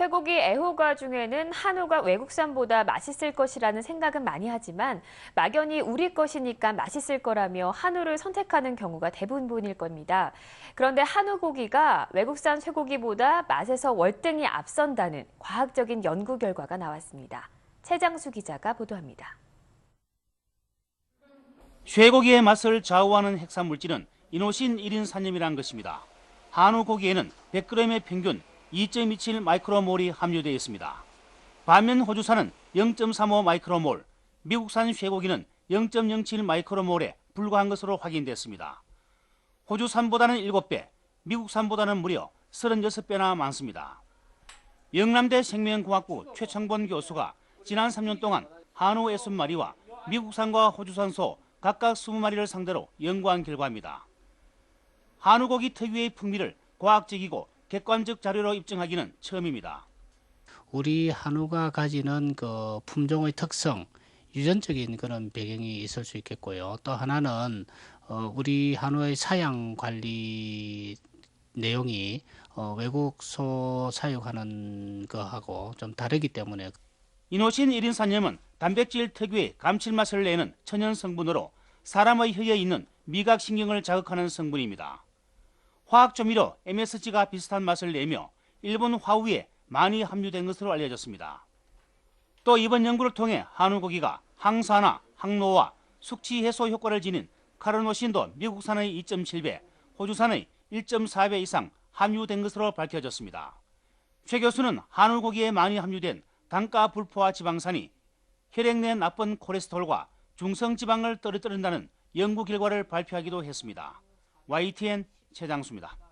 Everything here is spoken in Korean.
쇠고기 애호가 중에는 한우가 외국산보다 맛있을 것이라는 생각은 많이 하지만 막연히 우리 것이니까 맛있을 거라며 한우를 선택하는 경우가 대부분일 겁니다. 그런데 한우 고기가 외국산 쇠고기보다 맛에서 월등히 앞선다는 과학적인 연구 결과가 나왔습니다. 최장수 기자가 보도합니다. 쇠고기의 맛을 좌우하는 핵산 물질은 이노신 1인 산염이라는 것입니다. 한우 고기에는 100g의 평균 2.27 마이크로몰이 함유되어 있습니다. 반면 호주산은 0.35 마이크로몰, 미국산 쇠고기는 0.07 마이크로몰에 불과한 것으로 확인됐습니다. 호주산보다는 7배, 미국산보다는 무려 36배나 많습니다. 영남대 생명공학부 최창본 교수가 지난 3년 동안 한우 60마리와 미국산과 호주산 소 각각 20마리를 상대로 연구한 결과입니다. 한우고기 특유의 풍미를 과학적이고 객관적 자료로 입증하기는 처음입니다. 우리 한우가 가지는 그 품종의 특성, 유전적인 그런 배경이 있을 수 있겠고요. 또 하나는 어, 우리 한우의 사양 관리 내용이 어, 외국 소 사육하는 거하고 좀 다르기 때문에 이노신 1인 산염은 단백질 특유의 감칠맛을 내는 천연 성분으로 사람의 혀에 있는 미각신경을 자극하는 성분입니다. 화학 조미료 MSG가 비슷한 맛을 내며 일본 화우에 많이 함유된 것으로 알려졌습니다. 또 이번 연구를 통해 한우고기가 항산화, 항노화, 숙취 해소 효과를 지닌 카르노신도 미국산의 2.7배, 호주산의 1.4배 이상 함유된 것으로 밝혀졌습니다. 최 교수는 한우고기에 많이 함유된 단가 불포화 지방산이 혈액 내 나쁜 콜레스테롤과 중성 지방을 떨어뜨린다는 연구 결과를 발표하기도 했습니다. YTN 최장수입니다.